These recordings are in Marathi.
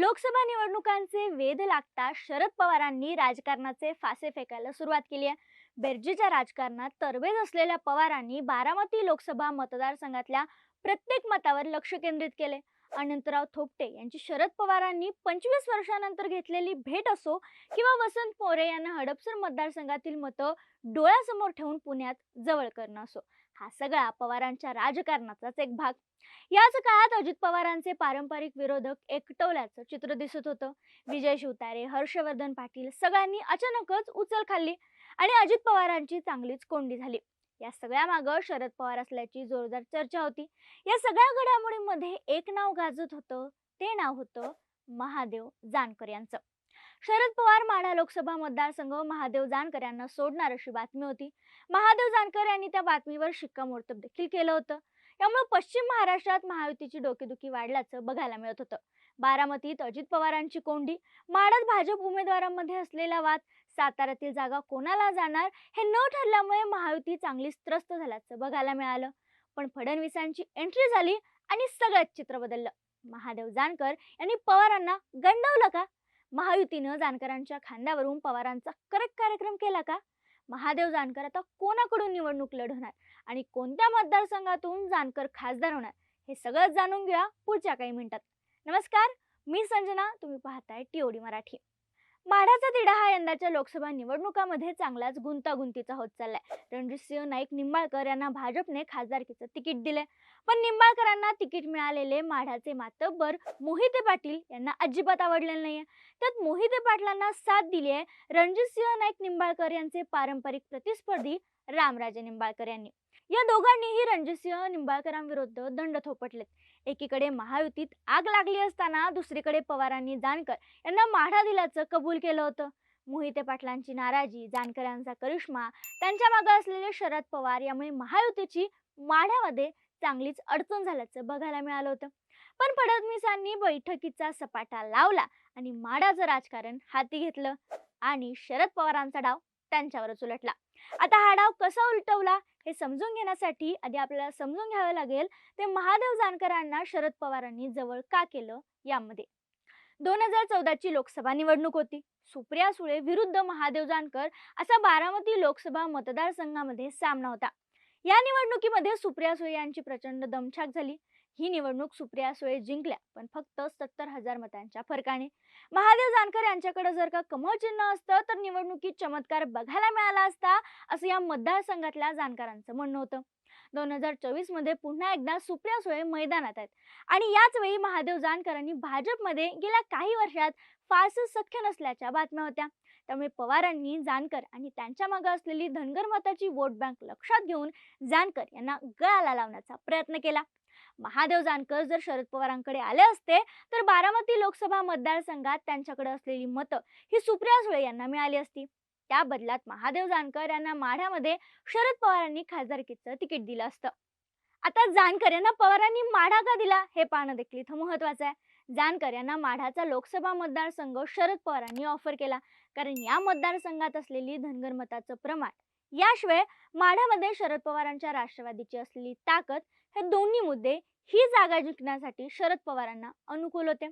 लोकसभा निवडणुकांचे वेध लागता शरद पवारांनी राजकारणाचे फासे फेकायला सुरुवात केली आहे. बेरजेच्या राजकारणात तरबेज असलेल्या पवारांनी बारामती लोकसभा मतदारसंघातल्या प्रत्येक मतावर लक्ष केंद्रित केले. अनंतराव थोपटे यांची शरद पवारांनी पंचवीस वर्षानंतर घेतलेली भेट असो किंवा वसंत मोरे यांना हडपसर मतदारसंघातील मतं डोळ्यासमोर ठेवून पुण्यात जवळ करणं असो. हा सगळा पवारांच्या राजकारणाचाच एक भाग. याच काळात अजित पवारांचे पारंपरिक विरोधक एकटवल्याचं चित्र दिसत होतं. विजय शिवतारे हर्षवर्धन पाटील सगळ्यांनी अचानकच उचल खाल्ली आणि अजित पवारांची चांगलीच कोंडी झाली. या सगळ्या मागं शरद पवार असल्याची जोरदार चर्चा होती. या सगळ्या घडामोडींमध्ये एक नाव गाजत होतं ते नाव होतं महादेव जानकर यांचं. शरद पवार माढा लोकसभा मतदारसंघ महादेव जानकर यांना सोडणार अशी बातमी होती. महादेव जानकर यांनी त्या बातमीवर शिक्कामोर्तब देखील केलं होतं. यामुळे पश्चिम महाराष्ट्रात महायुतीची डोकेदुखी वाढल्याचं बघायला मिळत होतं. बारामतीत अजित पवारांची कोंडी माढात भाजप उमेदवारांमध्ये असलेला वाद साताऱ्यातील जागा कोणाला जाणार हे न ठरल्यामुळे महायुती चांगलीच त्रस्त झाल्याचं बघायला मिळालं. पण फडणवीसांची एंट्री झाली आणि सगळंच चित्र बदललं. महादेव जानकर यांनी पवारांना गंडवलं का? महायुतीनं जानकरांच्या खांद्यावरून पवारांचा कडक कार्यक्रम केला का? महादेव जानकर आता कोणाकडून निवडणूक लढवणार आणि कोणत्या मतदारसंघातून जानकर खासदार होणार हे सगळं जाणून घेऊया पुढच्या काही मिनिटात. नमस्कार मी संजना तुम्ही पाहताय टीओडी मराठी. माढाचा तिढा हा यंदाच्या लोकसभा निवडणुकामध्ये चांगलाच गुंतागुंतीचा होत चाललाय. रणजितसिंह नाईक निंबाळकर यांना भाजपने खासदारकीचं तिकीट दिले पण निंबाळकरांना तिकीट मिळालेले माढाचे मातब्बर मोहिते पाटील यांना अजिबात आवडलेलं नाहीये. त्यात मोहिते पाटलांना साथ दिली आहे रणजितसिंह नाईक निंबाळकर यांचे पारंपरिक प्रतिस्पर्धी रामराजे निंबाळकर यांनी. या दोघांनीही रणजितसिंह निंबाळकरांविरुद्ध दंड थोपटलेत. एकीकडे महायुतीत आग लागली असताना दुसरीकडे पवारांनी जानकर यांना माढा दिल्याचं कबूल केलं होतं. मोहिते पाटलांची नाराजी जानकरांचा करिश्मा त्यांच्या मागे असलेले शरद पवार यामुळे महायुतीची माढ्यामध्ये चांगलीच अडचण झाल्याचं बघायला मिळालं होतं. पण फडणवीसांनी बैठकीचा सपाटा लावला आणि माडाचं राजकारण हाती घेतलं आणि शरद पवारांचा डाव त्यांच्यावरच उलटला. आता हा डाव कसा उलटवला हे समजून घेण्यासाठी आधी आपल्याला समजून घ्यावं लागेल ते महादेव जानकरांना शरद पवारांनी जवळ का केलं यामध्ये. दोन हजार चौदाची लोकसभा निवडणूक होती. सुप्रिया सुळे विरुद्ध महादेव जानकर असा बारामती लोकसभा मतदारसंघामध्ये सामना होता. या निवडणुकीमध्ये सुप्रिया सुळे यांची प्रचंड दमछाक झाली. ही निवडणूक सुप्रिया सुळे जिंकल्या पण फक्त सत्तर हजार मतांच्या फरकाने. महादेव जानकर यांच्याकडे जर का कमळ चिन्ह असतं तर निवडणुकीत चमत्कार बघायला मिळाला असता असं या मतदारसंघातल्या जानकरांचं म्हणणं होतं. दोन हजार चोवीसमध्ये पुन्हा एकदा सुप्रिया सुळे मैदानात आहेत. आणि याच वेळी महादेव जानकरांनी भाजपमध्ये गेल्या काही वर्षात फारसं सख्य नसल्याच्या बातम्या होत्या. त्यामुळे पवारांनी जानकर आणि त्यांच्या मागे असलेली धनगर मताची वोट बँक लक्षात घेऊन जानकर यांना गळाला लावण्याचा प्रयत्न केला. महादेव जानकर जर शरद पवारांकडे आले असते तर बारामती लोकसभा मतदारसंघात त्यांच्याकडे असलेली मतं ही सुप्रिया सुळे यांना मिळाली असती. त्या बदलात महादेव जानकर यांना माढ्यामध्ये शरद पवारांनी खासदारकीचं तिकीट दिलं असतं. आता जानकर यांना पवारांनी माढा का दिला हे पाहणं देखील इथं महत्वाचं आहे. जानकर यांना माढाचा लोकसभा मतदारसंघ शरद पवारांनी ऑफर केला. कारण या मतदारसंघात असलेली धनगर मताचं प्रमाण याशिवाय माढ्यामध्ये शरद पवारांच्या राष्ट्रवादीची असलेली ताकद हे दोन्ही मुद्दे ही जागा जिंकण्यासाठी शरद पवारांना अनुकूल होते.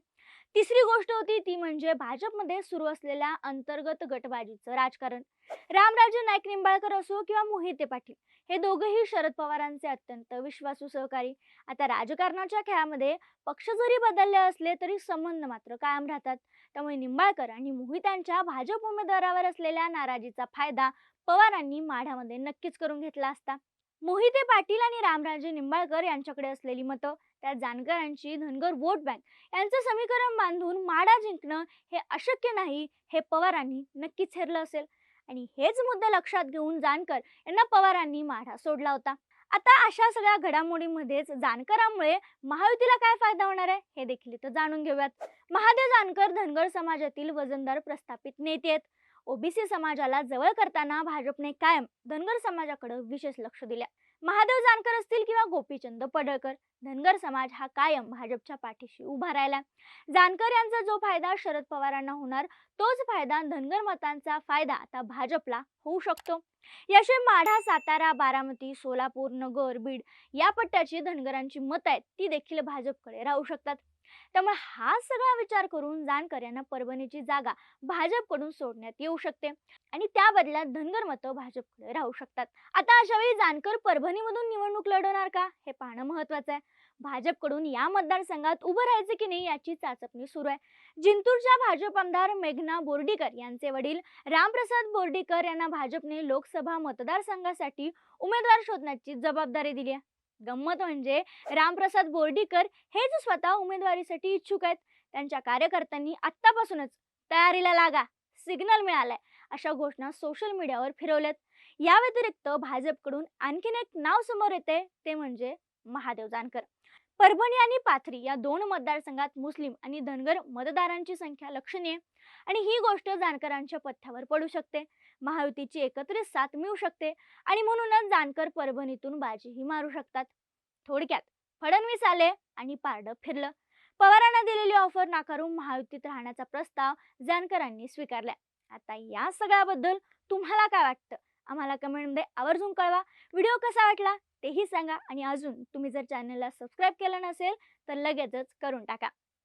तिसरी गोष्ट होती ती म्हणजे भाजपमध्ये सुरू असलेल्या अंतर्गत गटबाजीचं राजकारण. रामराजे नाईक निंबाळकर असो किंवा मोहिते पाटील हे दोघेही शरद पवारांचे अत्यंत विश्वासू सहकारी. आता राजकारणाच्या खेळामध्ये पक्ष जरी बदलले असले तरी संबंध मात्र कायम राहतात. त्यामुळे निंबाळकर आणि मोहितांच्या भाजप उमेदवारावर असलेल्या नाराजीचा फायदा पवारांनी माढ्यामध्ये नक्कीच करून घेतला असता. मोहिते पाटील आणि रामराजे निंबाळकर यांच्याकडे असलेली मतं त्या जानकरांची धनगर वोट बँक यांचं समीकरण बांधून माडा जिंकणं हे अशक्य नाही हे पवारांनी नक्कीच हेरलं असेल. आणि हेच मुद्दे लक्षात घेऊन जानकर यांना पवारांनी माढा सोडला होता. आता अशा सगळ्या घडामोडीमध्येच जानकरांमुळे महायुतीला काय फायदा होणार आहे हे देखील इथं जाणून घेऊयात. महादेव जानकर धनगर समाजातील वजनदार प्रस्थापित नेते आहेत. ओबीसी समाजाला जवळ करताना भाजपने कायम धनगर समाजाकडे विशेष लक्ष दिले. महादेव जानकर असतील किंवा गोपीचंद पडळकर धनगर समाज हा कायम भाजपच्या पाठीशी उभा राहिला. जानकर यांचा जो फायदा शरद पवारांना होणार तोच फायदा धनगर मतांचा फायदा आता भाजपला होऊ शकतो. याशिवाय माढा सातारा बारामती सोलापूर नगर बीड या पट्ट्याची धनगरांची मतं आहेत ती देखील भाजपकडे राहू शकतात. त्यामुळे हा सगळा विचार करून जानकर यांना परभणीची जागा भाजपकडून सोडण्यात येऊ शकते. आणि त्या बदल्यात धनगर मतं भाजपकडे राहू शकतात. आता अशा वेळी जानकर परभणीमधून निवडणूक लढवणार का? हे पाहणं महत्वाचं आहे. भाजपकडून या मतदारसंघात उभं राहायचं की नाही याची चाचपणी सुरू आहे. जिंतूरच्या भाजप आमदार मेघना बोर्डीकर यांचे वडील रामप्रसाद बोर्डीकर यांना भाजपने लोकसभा मतदारसंघासाठी उमेदवार शोधण्याची जबाबदारी दिली आहे. गंमत म्हणजे रामप्रसाद बोर्डीकर हेच स्वतः उमेदवारीसाठी इच्छुक आहेत त्यांच्या कार्यकर्त्यांनी आत्तापासूनच तयारीला लागा सिग्नल मिळालाय अशा घोषणा सोशल मीडियावर फिरवल्यात. या व्यतिरिक्त भाजपकडून आणखीन एक नाव समोर येते ते म्हणजे महादेव जानकर. परभणी आणि पाथरी या दोन मतदारसंघात मुस्लिम आणि धनगर मतदारांची संख्या लक्षणीय आणि ही गोष्ट जानकरांच्या पथ्यावर पडू शकते. महायुतीची एकत्रित साथ मिळू शकते आणि म्हणूनच जानकर परभणीतून बाजीही मारू शकतात. थोडक्यात फडणवीस आले आणि पारडं फिरलं. पवारांना दिलेली ऑफर नाकारून महायुतीत राहण्याचा प्रस्ताव जानकरांनी स्वीकारला. आता या सगळ्याबद्दल तुम्हाला काय वाटतं? आम्हाला कमेंटमध्ये आवर्जून कळवा. व्हिडिओ कसा वाटला तेही सांगा आणि अजून तुम्ही जर चॅनलला सबस्क्राईब केलं नसेल तर लगेचच करून टाका.